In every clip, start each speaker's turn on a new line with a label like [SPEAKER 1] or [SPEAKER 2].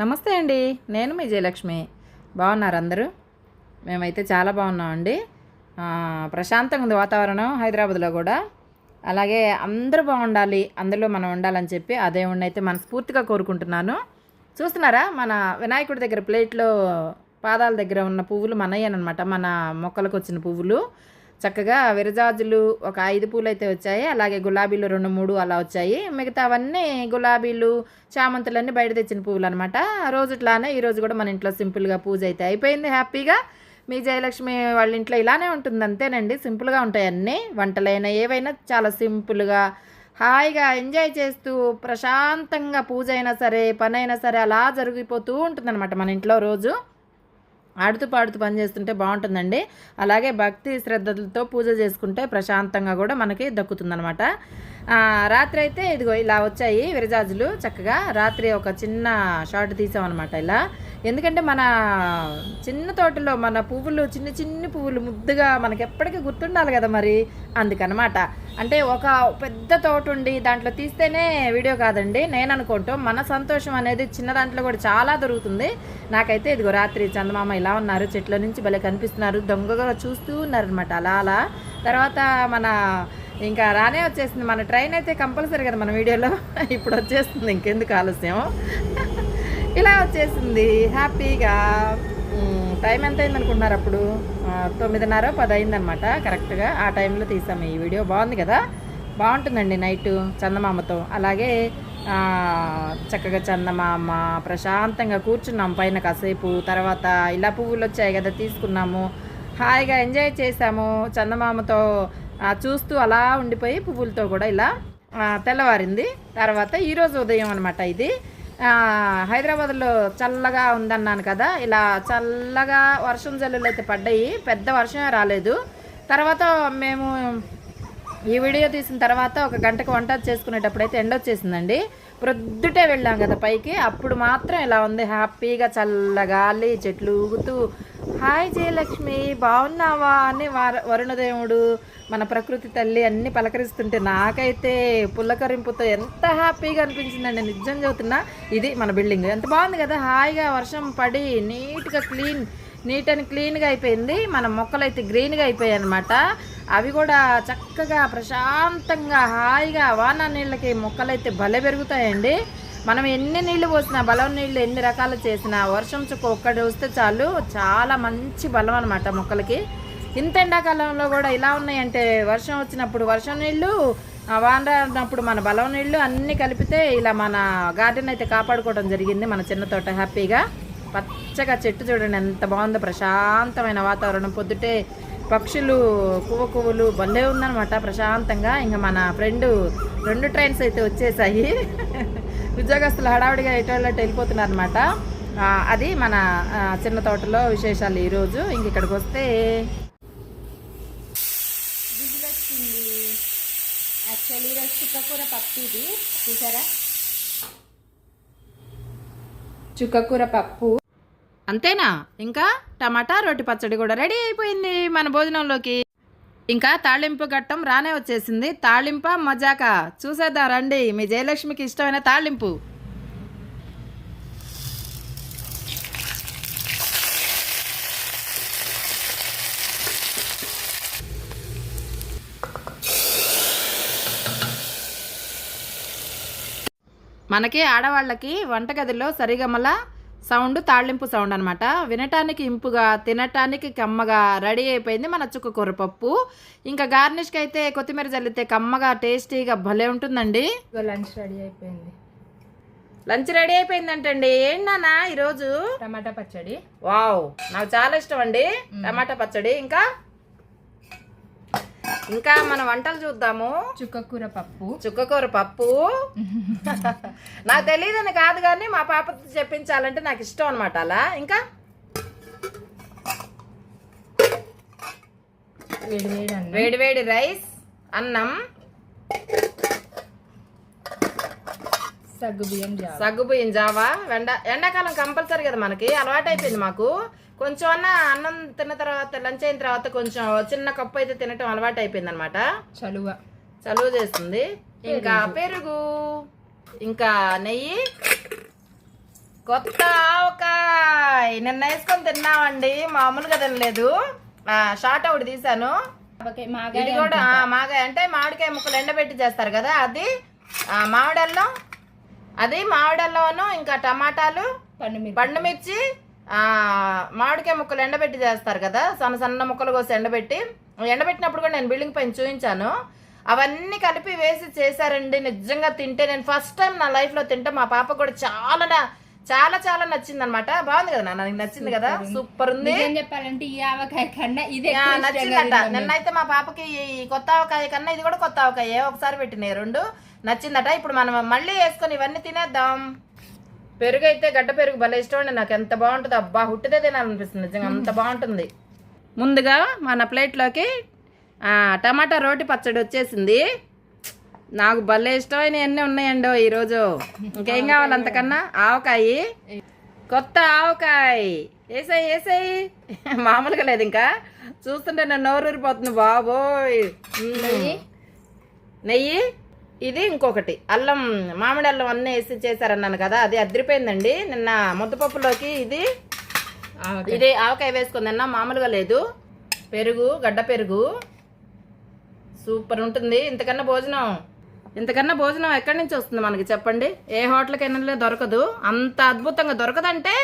[SPEAKER 1] నమస్తే అండి. నేను మీ జయలక్ష్మి. బాగున్నారు అందరూ? మేమైతే చాలా బాగున్నామండి. ప్రశాంతంగా ఉంది వాతావరణం హైదరాబాద్లో కూడా. అలాగే అందరూ బాగుండాలి అందులో మనం ఉండాలని చెప్పి ఆ దేవుణ్ణి అయితే మనస్ఫూర్తిగా కోరుకుంటున్నాను. చూస్తున్నారా? మన వినాయకుడి దగ్గర ప్లేట్లో పాదాల దగ్గర ఉన్న పువ్వులు మనయ్యనమాట. మన మొక్కలకు వచ్చిన పువ్వులు. చక్కగా విరజాజులు ఒక ఐదు పూలు అయితే వచ్చాయి. అలాగే గులాబీలు రెండు మూడు అలా వచ్చాయి. మిగతావన్నీ గులాబీలు చామంతులన్నీ బయట తెచ్చిన పువ్వులు అనమాట రోజు ఇట్లానే ఈరోజు కూడా మన ఇంట్లో సింపుల్గా పూజ అయితే అయిపోయింది. హ్యాపీగా మీ జయలక్ష్మి వాళ్ళ ఇంట్లో ఇలానే ఉంటుంది. అంతేనండి. సింపుల్గా ఉంటాయి అన్నీ. వంటలైనా ఏవైనా చాలా సింపుల్గా హాయిగా ఎంజాయ్ చేస్తూ ప్రశాంతంగా పూజ అయినా సరే పని అయినా సరే అలా జరిగిపోతూ ఉంటుందన్నమాట మన ఇంట్లో రోజు. ఆడుతూ పాడుతూ పని చేస్తుంటే బాగుంటుందండి. అలాగే భక్తి శ్రద్ధలతో పూజ చేసుకుంటే ప్రశాంతంగా కూడా మనకి దక్కుతుందనమాట రాత్రి అయితే ఇదిగో ఇలా వచ్చాయి విరజాజులు. చక్కగా రాత్రి ఒక చిన్న షార్ట్ తీసామన్నమాట ఇలా. ఎందుకంటే మన చిన్న తోటలో మన పువ్వులు చిన్న చిన్న పువ్వులు ముద్దుగా మనకి ఎప్పటికీ గుర్తుండాలి కదా మరి. అందుకనమాట అంటే ఒక పెద్ద తోట ఉండి దాంట్లో తీస్తేనే వీడియో కాదండి. నేను అనుకుంటాం మన సంతోషం అనేది చిన్న దాంట్లో కూడా చాలా దొరుకుతుంది. నాకైతే ఇదిగో రాత్రి చందమామ ఇలా ఉన్నారు. చెట్ల నుంచి భలే కనిపిస్తున్నారు. దొంగగా చూస్తూ ఉన్నారనమాట అలా అలా. తర్వాత మన ఇంకా రానే వచ్చేసింది. మన ట్రైన్ అయితే కంపల్సరీ కదా మన వీడియోలో. ఇప్పుడు వచ్చేస్తుంది ఇంకెందుకు ఆలస్యం? ఇలా వచ్చేసింది. హ్యాపీగా. టైం ఎంత అయింది అనుకుంటున్నారు అప్పుడు? తొమ్మిదిన్నర పది అయిందనమాట కరెక్ట్గా. ఆ టైంలో తీసాము ఈ వీడియో. బాగుంది కదా? బాగుంటుందండి నైట్ చందమామతో. అలాగే చక్కగా చందమామ ప్రశాంతంగా కూర్చున్నాం పైన కాసేపు. తర్వాత ఇలా పువ్వులు వచ్చాయి కదా తీసుకున్నాము. హాయిగా ఎంజాయ్ చేసాము చందమామతో చూస్తూ అలా ఉండిపోయి పువ్వులతో కూడా ఇలా తెల్లవారింది. తర్వాత ఈరోజు ఉదయం అనమాట ఇది. హైదరాబాద్లో చల్లగా ఉందన్నాను కదా ఇలా చల్లగా వర్షం జల్లులు అయితే పడ్డాయి. పెద్ద వర్షమే రాలేదు. తర్వాత మేము ఈ వీడియో తీసిన తర్వాత ఒక గంటకు వంట చేసుకునేటప్పుడు అయితే ఎండ వచ్చేసిందండి. ప్రొద్దుటే వెళ్ళాం కదా పైకి. అప్పుడు మాత్రం ఇలా ఉంది? హ్యాపీగా చల్లగాలి చెట్లు ఊగుతూ. హాయ్ జయలక్ష్మి బాగున్నావా? అని వరుణదేవుడు మన ప్రకృతి తల్లి అన్నీ పలకరిస్తుంటే నాకైతే పుల్లకరింపుతో ఎంత హ్యాపీగా అనిపించిందండి. నిజం చదువుతున్నా ఇది మన బిల్డింగ్. ఎంత బాగుంది కదా? హాయిగా వర్షం పడి నీట్గా క్లీన్ నీట్ అండ్ క్లీన్గా అయిపోయింది. మన మొక్కలు అయితే గ్రీన్గా అయిపోయాయి అనమాట అవి కూడా చక్కగా ప్రశాంతంగా హాయిగా వాన నీళ్ళకి మొక్కలైతే భలే పెరుగుతాయండి. మనం ఎన్ని నీళ్ళు పోసినా బలం నీళ్ళు ఎన్ని రకాలు చేసినా వర్షం చుక్క ఒక్కటి వస్తే చాలు చాలా మంచి బలం అనమాట మొక్కలకి. ఇంత ఎండాకాలంలో కూడా ఇలా ఉన్నాయంటే వర్షం వచ్చినప్పుడు వర్షం నీళ్ళు ఆ వాన రానప్పుడు మన బలం నీళ్ళు అన్నీ కలిపితే ఇలా మన గార్డెన్ అయితే కాపాడుకోవడం జరిగింది మన చిన్న తోట హ్యాపీగా. పచ్చగా చెట్టు చూడండి ఎంత బాగుందో ప్రశాంతమైన వాతావరణం. పొద్దుటే పక్షులు కువ్వ కువ్వులు భలే ఉందనమాట ప్రశాంతంగా. ఇంకా మన ఫ్రెండ్ రెండు ట్రైన్స్ అయితే వచ్చేసాయి. ఉద్యోగస్తులు హడావిడిగా ఎటువంటి వెళ్ళిపోతున్నారు అనమాట అది మన చిన్న తోటలో విశేషాలు ఈరోజు. ఇంక ఇక్కడికి వస్తే యాక్చువల్లీ ఈరోజు చుక్కకూర పప్పు ఇది. చూసారా? చుక్కకూర పప్పు. అంతేనా? ఇంకా టమాటా రొట్టి పచ్చడి కూడా రెడీ అయిపోయింది మన భోజనంలోకి. ఇంకా తాళింపు ఘట్టం రానే వచ్చేసింది. తాళింప మజాక? చూసేద్దాం రండి. మీ జయలక్ష్మికి ఇష్టమైన తాళింపు. మనకి ఆడవాళ్ళకి వంటగదిలో సరిగమల సౌండ్ తాళింపు సౌండ్ అనమాట వినటానికి ఇంపుగా తినటానికి కమ్మగా రెడీ అయిపోయింది మన చుక్క కూర పప్పు. ఇంకా గార్నిష్కి అయితే కొత్తిమీర చల్లితే కమ్మగా టేస్టీగా భలే ఉంటుందండి.
[SPEAKER 2] లంచ్ రెడీ అయిపోయింది.
[SPEAKER 1] లంచ్ రెడీ అయిపోయిందంటండి. ఏంటన్నా ఈరోజు?
[SPEAKER 2] టమాటా పచ్చడి.
[SPEAKER 1] వావ్ నాకు చాలా ఇష్టం అండి. టమాటా పచ్చడి. ఇంకా? ఇంకా మన వంటలు చూద్దాము.
[SPEAKER 2] చుక్కకూర పప్పు.
[SPEAKER 1] చుక్కకూర పప్పు. నాకు తెలియదని కాదు కానీ మా పాపతో చెప్పించాలంటే నాకు ఇష్టం అనమాట అలా. ఇంకా?
[SPEAKER 2] వేడి వేడి
[SPEAKER 1] రైస్ అన్నం
[SPEAKER 2] సగ్గు బియ్యం జావ.
[SPEAKER 1] సగ్గుబియ్యం జావా ఎండ ఎండాకాలం కంపల్సరీ కదా మనకి. అలవాటు అయిపోయింది మాకు. కొంచెం అన్న అన్నం తిన్న తర్వాత లంచ్ అయిన తర్వాత కొంచెం చిన్న కప్పు అయితే తినటం అలవాటు అయిపోయింది అనమాట
[SPEAKER 2] చలువ.
[SPEAKER 1] చలువ చేస్తుంది. ఇంకా పెరుగు. ఇంకా నెయ్యి కొత్త ఆవకాయ. నిన్న వేసుకొని తిన్నామండి మామూలుగా తినలేదు. షార్ట్ ఒకటి తీసాను ఇది కూడా మాగాయ అంటే మామిడికాయ ముక్కలు ఎండబెట్టి చేస్తారు కదా అది మామిడల్లం అది మామిడల్లంను ఇంకా టమాటాలు
[SPEAKER 2] పండు
[SPEAKER 1] మామిడికాయ ముక్కలు ఎండబెట్టి చేస్తారు కదా సన్న సన్న ముక్కలు కోసి ఎండబెట్టి ఎండబెట్టినప్పుడు కూడా నేను బిల్డింగ్ పైన చూపించాను అవన్నీ కలిపి వేసి చేశారండి నిజంగా తింటే నేను ఫస్ట్ టైం నా లైఫ్లో తింటే మా పాప కూడా చాలా చాలా చాలా నచ్చింది అనమాట బాగుంది కదా నీకు నచ్చింది కదా? సూపర్ ఉంది.
[SPEAKER 2] చెప్పాలంటే ఈ ఆవకాయ కన్నా ఇదే
[SPEAKER 1] ఆ, నచ్చిందట. నిన్నైతే మా పాపకి ఈ కొత్త ఆవకాయ కన్నా ఇది కూడా కొత్త ఆవకాయ ఒకసారి పెట్టినాయి రెండు. నచ్చిందట. ఇప్పుడు మనం మళ్ళీ వేసుకొని ఇవన్నీ తినేద్దాం. పెరుగు అయితే గడ్డ పెరుగు భలే ఇష్టం అండి నాకు ఎంత బాగుంటుంది అబ్బా హుట్టిదే తినాలనిపిస్తుంది. నిజంగా అంత బాగుంటుంది. ముందుగా మన ప్లేట్లోకి టమాటా రోటి పచ్చడి వచ్చేసింది. నాకు భలే ఇష్టమైన అన్నీ ఉన్నాయండి ఈరోజు. ఇంకేం కావాలి అంతకన్నా? ఆవకాయ. కొత్త ఆవకాయ. వేసాయి వేసాయి మామూలుగా లేదు ఇంకా. చూస్తుంటే నన్ను నోరూరిపోతుంది బాబోయ్. మ్మ్. నెయ్యి? ఇది ఇంకొకటి. అల్లం మామిడి అల్లం అన్నీ వేసి చేశారన్నాను కదా అది అదిరిపోయిందండి నిన్న ముద్దపప్పులోకి ఇది ఇది ఆవకాయ వేసుకుంది నిన్న మామూలుగా లేదు. పెరుగు గడ్డ పెరుగు. సూపర్ ఉంటుంది. ఇంతకన్నా భోజనం ఇంతకన్నా భోజనం ఎక్కడి నుంచి వస్తుంది మనకి చెప్పండి? ఏ హోటల్కి వెళ్ళలే దొరకదు. అంత అద్భుతంగా దొరకదంటే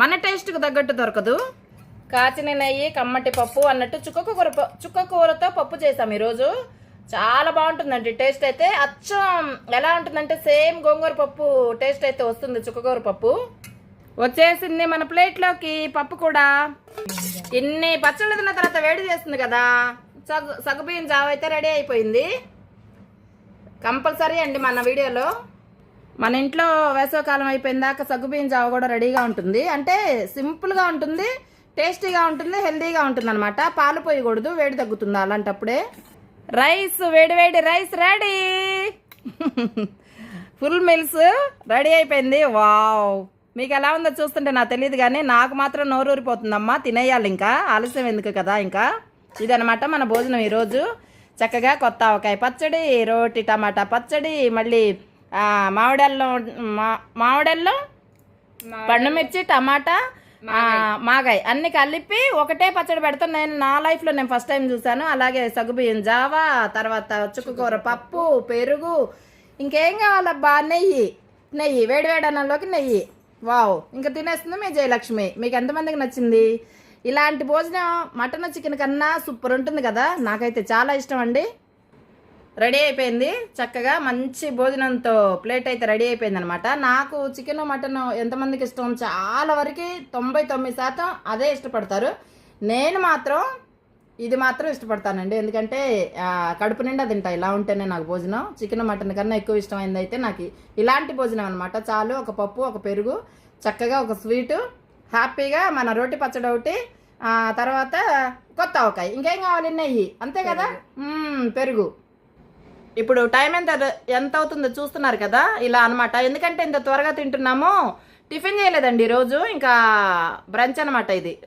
[SPEAKER 1] మన టేస్ట్కి తగ్గట్టు దొరకదు. కాచిన నెయ్యి కమ్మటి పప్పు అన్నట్టు చుక్క కూర చుక్క కూరతో పప్పు చేసాం ఈరోజు. చాలా బాగుంటుందండి. టేస్ట్ అయితే అచ్చం. ఎలా ఉంటుందంటే సేమ్ గోంగూర పప్పు టేస్ట్ అయితే వస్తుంది చుక్కగూర పప్పు. వచ్చేసింది మన ప్లేట్లోకి పప్పు కూడా. ఇన్ని పచ్చళ్ళు తిన్న తర్వాత వేడి చేస్తుంది కదా. సగు సగ్గుబియ్యం జావ అయితే రెడీ అయిపోయింది. కంపల్సరీ అండి మన వీడియోలో. మన ఇంట్లో వేసవకాలం అయిపోయిన దాకా సగ్గుబియ్యం జావ కూడా రెడీగా ఉంటుంది. అంటే సింపుల్గా ఉంటుంది టేస్టీగా ఉంటుంది హెల్తీగా ఉంటుంది అనమాట పాలు పోయకూడదు వేడి తగ్గుతుంది అలాంటప్పుడే. రైస్ వేడి వేడి rice ready. Full meals ready అయిపోయింది. వావ్. మీకు ఎలా ఉందో చూస్తుంటే నాకు తెలియదు కానీ నాకు మాత్రం నోరూరిపోతుందమ్మా. తినేయాలి ఇంకా. ఆలస్యం ఎందుకు కదా ఇంకా? ఇదనమాట మన భోజనం ఈరోజు. చక్కగా కొత్త ఆవకాయ పచ్చడి రోటి టమాటా పచ్చడి మళ్ళీ మామిడల్లో మా- మామిడల్లం పండుమిర్చి టమాటా మాగాయ్. అన్ని కలిపి ఒకటే పచ్చడి పెడతాను నేను నా లైఫ్లో నేను ఫస్ట్ టైం చూసాను అలాగే సగ్గుబియ్యం జావా తర్వాత చుక్కకూర పప్పు పెరుగు. ఇంకేం కావాలబ్బా? నెయ్యి. నెయ్యి. వేడి వేడి అన్నంలోకి నెయ్యి. వావ్. ఇంకా తినేస్తుంది మీ జయలక్ష్మి. మీకు ఎంతమందికి నచ్చింది? ఇలాంటి భోజనం మటన్ చికెన్ కన్నా సూపర్ ఉంటుంది కదా? నాకైతే చాలా ఇష్టం అండి. రెడీ అయిపోయింది. చక్కగా మంచి భోజనంతో ప్లేట్ అయితే రెడీ అయిపోయింది అనమాట నాకు చికెన్ మటన్ ఎంతమందికి ఇష్టం? చాలా వరకు తొంభై తొమ్మిది శాతం అదే ఇష్టపడతారు. నేను మాత్రం ఇది మాత్రం ఇష్టపడతానండి. ఎందుకంటే కడుపు నిండా తింటా. ఇలా ఉంటేనే నాకు భోజనం. చికెన్ మటన్ కన్నా ఎక్కువ ఇష్టమైంది అయితే నాకు ఇలాంటి భోజనం అనమాట చాలు ఒక పప్పు ఒక పెరుగు చక్కగా ఒక స్వీటు హ్యాపీగా మన రోటి పచ్చడి ఒకటి తర్వాత కొత్త ఆవకాయ. ఇంకేం కావాలి? నెయ్యి. అంతే కదా? పెరుగు. ఇప్పుడు టైం ఎంత ఎంత అవుతుందో చూస్తున్నారు కదా ఇలా అన్నమాట. ఎందుకంటే ఇంత త్వరగా తింటున్నాము. టిఫిన్ చేయలేదండి ఈరోజు ఇంకా బ్రంచ్ అనమాట ఇది.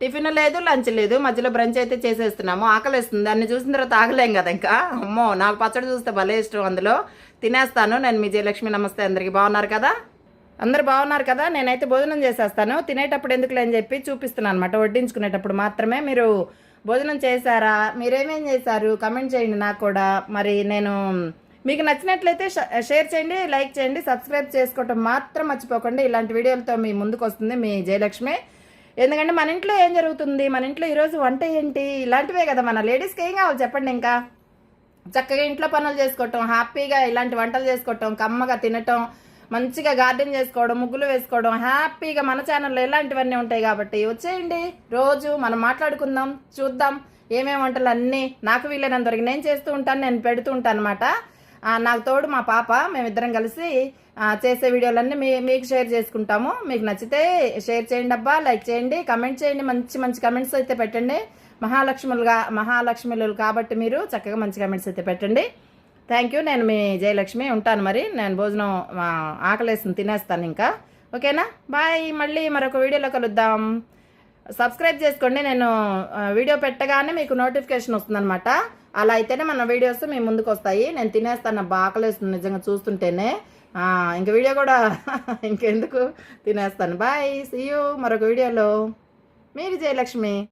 [SPEAKER 1] టిఫిన్ లేదు లంచ్ లేదు. మధ్యలో బ్రంచ్ అయితే చేసేస్తున్నాము. ఆకలిస్తుంది. దాన్ని చూసిన తర్వాత ఆగలేం కదా ఇంకా. అమ్మో నాకు పచ్చడి చూస్తే భలే ఇష్టం అందులో. తినేస్తాను. నేను మీ జయలక్ష్మి నమస్తే అందరికీ. బాగున్నారు కదా? అందరు బాగున్నారు కదా? నేనైతే భోజనం చేసేస్తాను. తినేటప్పుడు ఎందుకులే అని చెప్పి చూపిస్తున్నాను అనమాట వడ్డించుకునేటప్పుడు మాత్రమే మీరు భోజనం చేశారా? మీరేమేం చేశారు? కమెంట్ చేయండి నాకు కూడా. మరి నేను మీకు నచ్చినట్లయితే షేర్ చేయండి లైక్ చేయండి సబ్స్క్రైబ్ చేసుకోవటం మాత్రం మర్చిపోకండి. ఇలాంటి వీడియోలతో మీ ముందుకు వస్తుంది మీ జయలక్ష్మి. ఎందుకంటే మన ఇంట్లో ఏం జరుగుతుంది? మన ఇంట్లో ఈరోజు వంట ఏంటి? ఇలాంటివే కదా మన లేడీస్కి ఏం కావాలి చెప్పండి ఇంకా? చక్కగా ఇంట్లో పనులు చేసుకోవటం హ్యాపీగా ఇలాంటి వంటలు చేసుకోవటం కమ్మగా తినటం మంచిగా గార్డెన్ చేసుకోవడం ముగ్గులు వేసుకోవడం హ్యాపీగా మన ఛానల్లో ఇలాంటివన్నీ ఉంటాయి కాబట్టి వచ్చేయండి. రోజు మనం మాట్లాడుకుందాం చూద్దాం ఏమేమి వంటలు అన్నీ నాకు వీలైనంత వరకు నేను చేస్తూ ఉంటాను నేను పెడుతూ ఉంటాను అనమాట నాకు తోడు మా పాప మేమిద్దరం కలిసి చేసే వీడియోలన్నీ మీ మీకు షేర్ చేసుకుంటాము. మీకు నచ్చితే షేర్ చేయండి అబ్బా లైక్ చేయండి కమెంట్ చేయండి మంచి మంచి కమెంట్స్ అయితే పెట్టండి. మహాలక్ష్ములుగా మహాలక్ష్ములు కాబట్టి మీరు చక్కగా మంచి కమెంట్స్ అయితే పెట్టండి. థ్యాంక్ యూ నేను మీ జయలక్ష్మి ఉంటాను మరి. నేను భోజనం ఆకలేసిన తినేస్తాను ఇంకా. ఓకేనా? బాయ్. మళ్ళీ మరొక వీడియోలో కలుద్దాం. సబ్స్క్రైబ్ చేసుకోండి. నేను వీడియో పెట్టగానే మీకు నోటిఫికేషన్ వస్తుందన్నమాట. అలా అయితేనే మన వీడియోస్ మీ ముందుకు వస్తాయి. నేను తినేస్తాను. బాగా ఆకలేస్తుంది నిజంగా చూస్తుంటేనే. ఇంక వీడియో కూడా ఇంకెందుకు? తినేస్తాను. బాయ్. సీ యూ మరొక వీడియోలో. మీరు జయలక్ష్మి.